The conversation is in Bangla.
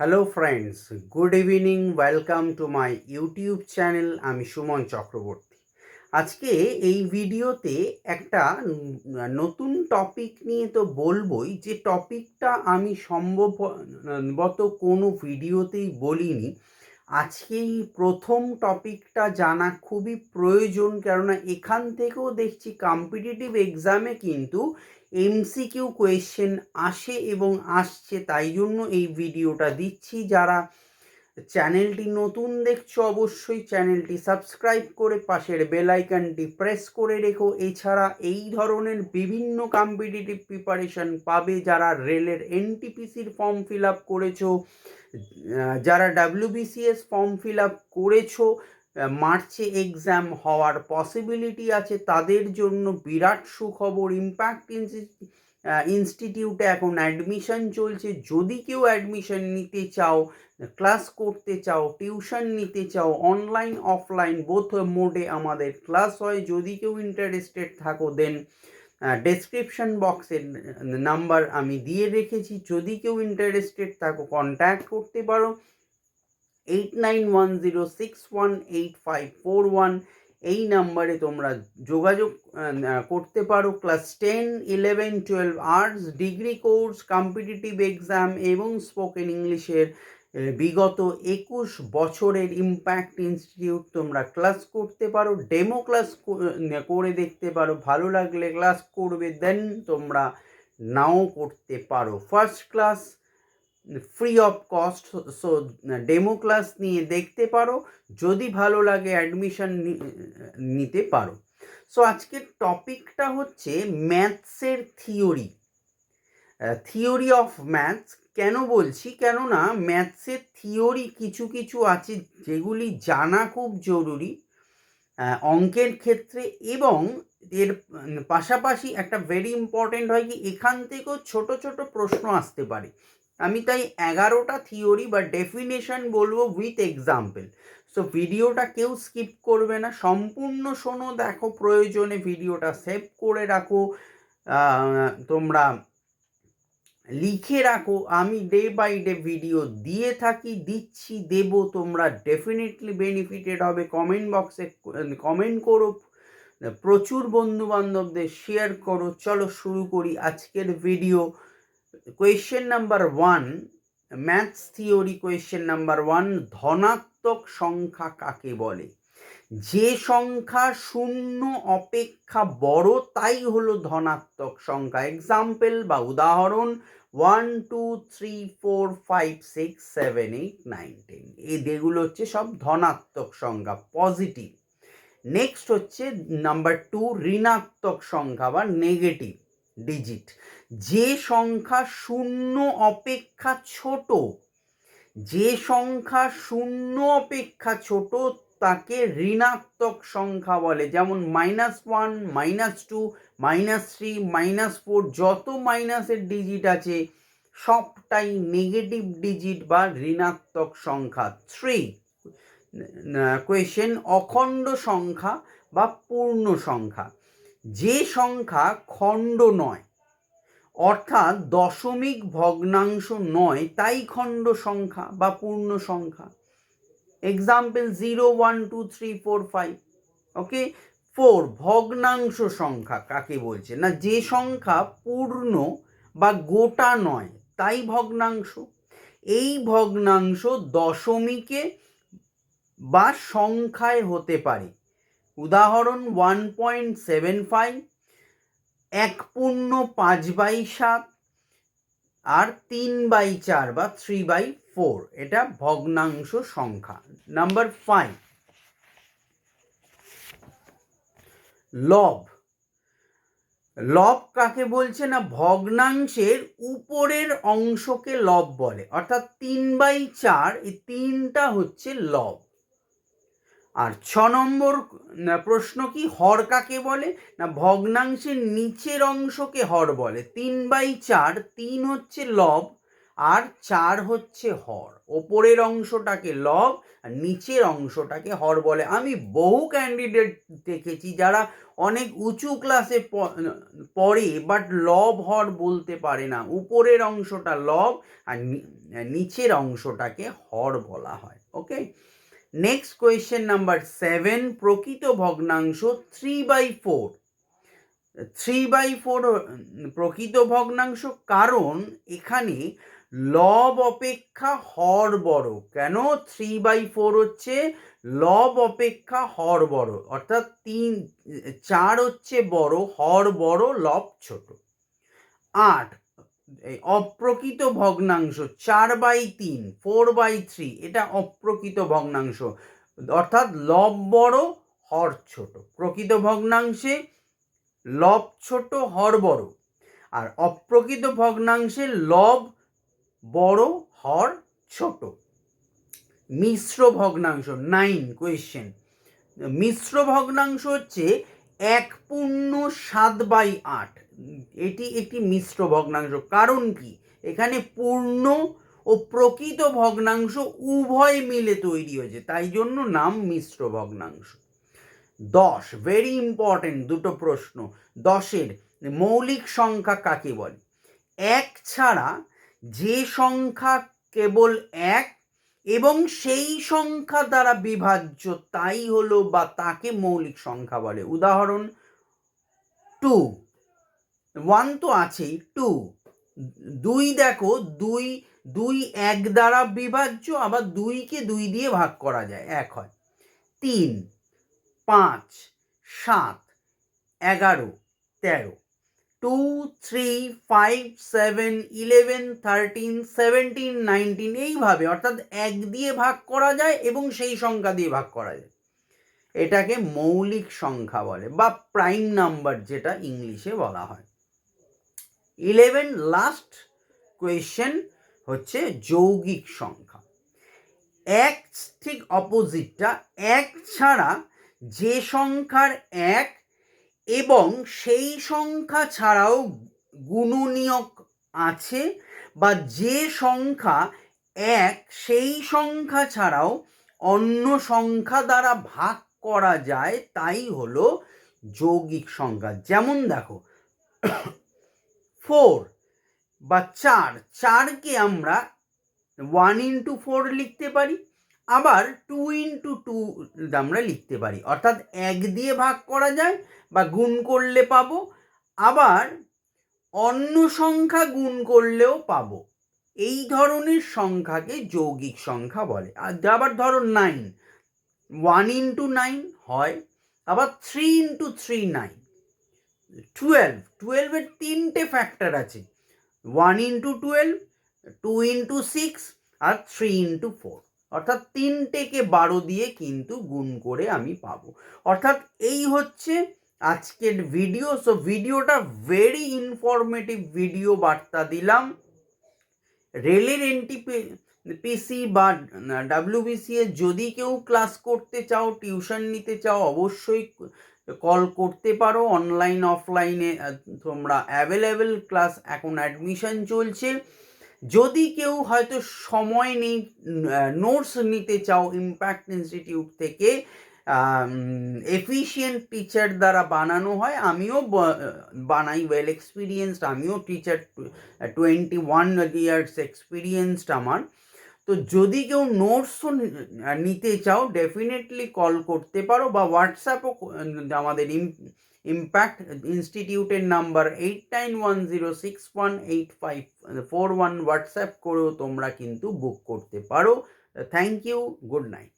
Hello friends good evening welcome to my YouTube channel আমি সুমন চক্রবর্তী। আজকে এই ভিডিওতে একটা নতুন টপিক নিয়ে তো বলবোই, যে টপিকটা আমি সম্ভবত কোনো ভিডিওতেই বলিনি। আজকেই প্রথম টপিকটা জানা খুবই প্রয়োজন, কেননা এখান থেকেও দেখছি কম্পিটিটিভ এক্সামে কিন্তু এমসিকিউ কোয়েশ্চেন আসে এবং আসছে, তাই জন্য এই ভিডিওটা দিচ্ছি। যারা চ্যানেলটি নতুন দেখছ, অবশ্যই চ্যানেলটি সাবস্ক্রাইব করে পাশের বেল আইকনটি প্রেস করে রেখো। এছাড়া এই ধরনের বিভিন্ন কম্পিটিটিভ প্রিপারেশন পাবে যারা রেলের এনটিপিসির ফর্ম ফিল আপ করেছ যারা ডাব্লিউবিসিএস ফর্ম ফিল আপ করেছ মার্চে এক্সাম হওয়ার পসিবিলিটি আছে, তাদের জন্য বিরাট সুখবর ইম্প্যাক্ট ইনস্টিটিউটে এখন অ্যাডমিশন চলছে। যদি কেউ অ্যাডমিশন নিতে চাও ক্লাস করতে চাও টিউশন নিতে চাও অনলাইন অফলাইন বোথ মোডে আমাদের ক্লাস হয়। যদি কেউ ইন্টারেস্টেড থাকো দেন ডেসক্রিপশন বক্সের নাম্বার আমি দিয়ে রেখেছি। যদি কেউ ইন্টারেস্টেড থাকো কন্ট্যাক্ট করতে পারো। Eight nine one zero six one eight five four one এই নাম্বারে তোমরা যোগাযোগ করতে পারো। Class ten eleven twelve arts degree course competitive exam এবং স্পোকেন ইংলিশের বিগত একুশ বছরের ইম্প্যাক্ট ইনস্টিটিউট তোমরা ক্লাস করতে পারো। ডেমো ক্লাস করে দেখতে পারো। ভালো লাগলে ক্লাস করবে দেন তোমরা নাও করতে পারো। First class free of cost so demo class নিয়ে দেখতে পারো, যদি ভালো লাগে অ্যাডমিশন নিতে পারো। সো আজকের টপিকটা হচ্ছে ম্যাথসের থিওরি থিওরি অফ ম্যাথস কেন বলছি? কেননা ম্যাথসের থিওরি কিছু কিছু আছে যেগুলি জানা খুব জরুরি অঙ্কের ক্ষেত্রে এবং এর পাশাপাশি একটা ভেরি ইম্পর্টেন্ট হয় কি, এখান থেকেও ছোট ছোট প্রশ্ন আসতে পারে। আমি তাই এগারোটা থিওরি বা ডেফিনেশন বলব উইথ এক্সাম্পল সো ভিডিওটা কেউ স্কিপ করবে না। সম্পূর্ণ শোনো, দেখো প্রয়োজনে ভিডিওটা সেভ করে রাখো। তোমরা লিখে রাখো। আমি ডে বাই ডে ভিডিও দিয়ে থাকি, দিচ্ছি, দেব। তোমরা ডেফিনেটলি বেনিফিটেড হবে। কমেন্ট বক্সে কমেন্ট করো। প্রচুর বন্ধু বান্ধবদের শেয়ার করো। চলো শুরু করি আজকের video question number one maths theory question number one ধনাত্মক সংখ্যা কাকে বলে? যে সংখ্যা শূন্য অপেক্ষা বড়, তাই হলো ধনাত্মক সংখ্যা। এক্সাম্পল বা উদাহরণ one two three four five six seven eight nine ten এই যেগুলো হচ্ছে সব ধনাত্মক সংখ্যা পজিটিভ নেক্সট হচ্ছে নাম্বার টু ঋণাত্মক সংখ্যা বা নেগেটিভ ডিজিট যে সংখ্যা শূন্য অপেক্ষা ছোট, যে সংখ্যা শূন্য অপেক্ষা ছোট, তাকে ঋণাত্মক সংখ্যা বলে। যেমন minus one minus two minus three minus four যত মাইনাসের ডিজিট আছে, সবটাই নেগেটিভ ডিজিট বা ঋণাত্মক সংখ্যা। থ্রি কোয়েশ্চেন অখণ্ড সংখ্যা বা পূর্ণ সংখ্যা। যে সংখ্যা খণ্ড নয়, অর্থাৎ দশমিক ভগ্নাংশ নয়, তাই খণ্ড সংখ্যা বা পূর্ণ সংখ্যা। Example zero one two three four five okay four ভগ্নাংশ সংখ্যা কাকে বলছে? না, যে সংখ্যা পূর্ণ বা গোটা নয়, তাই ভগ্নাংশ। এই ভগ্নাংশ দশমিকে বা সংখ্যায় হতে পারে। উদাহরণ ওয়ান পয়েন্ট সেভেন ফাইভ এক পূর্ণ পাঁচ বাই সাত, আর তিন বাই চার বা থ্রি বাই ফোর এটা ভগ্নাংশ সংখ্যা। নাম্বার ফাইভ লব লব কাকে বলছে না? ভগ্নাংশের উপরের অংশকে লব বলে, অর্থাৎ তিন বাই চার, এই তিনটা হচ্ছে লব আর ছ নম্বর প্রশ্ন কি? হর কাকে বলে? না, ভগ্নাংশের নিচের অংশকে হর বলে। তিন বাই চার, তিন হচ্ছে লব আর চার হচ্ছে হর। ওপরের অংশটাকে লব আর নিচের অংশটাকে হর বলে। আমি বহু ক্যান্ডিডেট দেখেছি যারা অনেক উঁচু ক্লাসে পড়ে বাট লব হর বলতে পারে না। উপরের অংশটা লব আর নিচের অংশটাকে হর বলা হয়। Okay next question number seven প্রকৃত ভগ্নাংশ three by four three by four প্রকৃত ভগ্নাংশ কারণ এখানে লব অপেক্ষা হর বড় কেন থ্রি বাই ফোর হচ্ছে লব অপেক্ষা হর বড় অর্থাৎ তিন, চার হচ্ছে বড় হর বড় লব ছোট। আট অপ্রকৃত ভগ্নাংশ চার বাই তিন ফোর বাই থ্রি এটা অপ্রকৃত ভগ্নাংশ। অর্থাৎ লব বড়, হর ছোট। প্রকৃত ভগ্নাংশে লব ছোট, হর বড়। আর অপ্রকৃত ভগ্নাংশে লব বড়, হর ছোট। মিশ্র ভগ্নাংশ নাইন কোয়েশ্চেন মিশ্র ভগ্নাংশ হচ্ছে এক পূর্ণ সাত বাই আট। এটি একটি মিশ্র ভগ্নাংশ। কারণ কি? এখানে পূর্ণ ও প্রকৃত ভগ্নাংশ উভয় মিলে তৈরি হয়েছে, তাই জন্য নাম মিশ্র ভগ্নাংশ। দশ ভেরি ইম্পর্টেন্ট দুটো প্রশ্ন। দশের, মৌলিক সংখ্যা কাকে বলে? এক ছাড়া যে সংখ্যা কেবল এক এবং সেই সংখ্যা দ্বারা বিভাজ্য, তাই হলো বা তাকে মৌলিক সংখ্যা বলে। উদাহরণ টু ওয়ান তো আছেই টু দুই দেখো, দুই দুই এক দ্বারা বিভাজ্য, আবার দুইকে দুই দিয়ে ভাগ করা যায়, এক হয়। তিন, পাঁচ, সাত, এগারো, তেরো। Two three five seven eleven thirteen seventeen nineteen এইভাবে, অর্থাৎ এক দিয়ে ভাগ করা যায় এবং সেই সংখ্যা দিয়ে ভাগ করা যায়। এটাকে মৌলিক সংখ্যা বলে, বা প্রাইম নাম্বার যেটা ইংলিশে বলা হয়। ইলেভেন লাস্ট কোয়েশ্চেন হচ্ছে যৌগিক সংখ্যা। এক ঠিক অপোজিটটা, এক ছাড়া যে সংখ্যার এক এবং সেই সংখ্যা ছাড়াও গুণনীয়ক আছে বা যে সংখ্যা এক, সেই সংখ্যা ছাড়াও অন্য সংখ্যা দ্বারা ভাগ করা যায়, তাই হলো যৌগিক সংখ্যা। যেমন দেখো ফোর বা চার, চারকে আমরা ওয়ান ইন্টু ফোর লিখতে পারি, আবার টু ইন্টু টু আমরা লিখতে পারি। অর্থাৎ এক দিয়ে ভাগ করা যায় বা গুণ করলে পাবো, আবার অন্য সংখ্যা গুণ করলেও পাবো। এই ধরনের সংখ্যাকে যৌগিক সংখ্যা বলে। আর আবার ধরো নাইন ওয়ান ইন্টু নাইন হয়, আবার three into three nine twelve টুয়েলভের তিনটে ফ্যাক্টর আছে। One into twelve two into six আর থ্রি ইন্টু ফোর অর্থাৎ তিনটেকে বারো দিয়ে কিন্তু গুণ করে আমি পাবো। অর্থাৎ এই হচ্ছে আজকের ভিডিও সো ভিডিওটা ভেরি ইনফরমেটিভ ভিডিও বার্তা দিলাম। রেলের এনটিপি পিসি বা ডাব্লিউবিসি এ যদি কেউ ক্লাস করতে চাও টিউশন নিতে চাও, অবশ্যই কল করতে পারো অনলাইন অফলাইনে তোমরা অ্যাভেলেবেল ক্লাস এখন অ্যাডমিশন চলছে। যদি কেউ হয়তো সময় নেই নোটস নিতে চাও ইম্প্যাক্ট ইনস্টিটিউট থেকে এফিসিয়েন্ট টিচার দ্বারা বানানো হয়, আমিও বানাই ওয়েল এক্সপিরিয়েন্সড আমিও teacher twenty one years experienced আমার। তো যদি কেউ নোটসও নিতে চাও ডেফিনেটলি কল করতে পারো বা হোয়াটসঅ্যাপও আমাদের ইম্প্যাক্ট ইনস্টিটিউটের number eight nine one zero six one eight five four one WhatsApp করেও তোমরা কিন্তু বুক করতে পারো। Thank you good night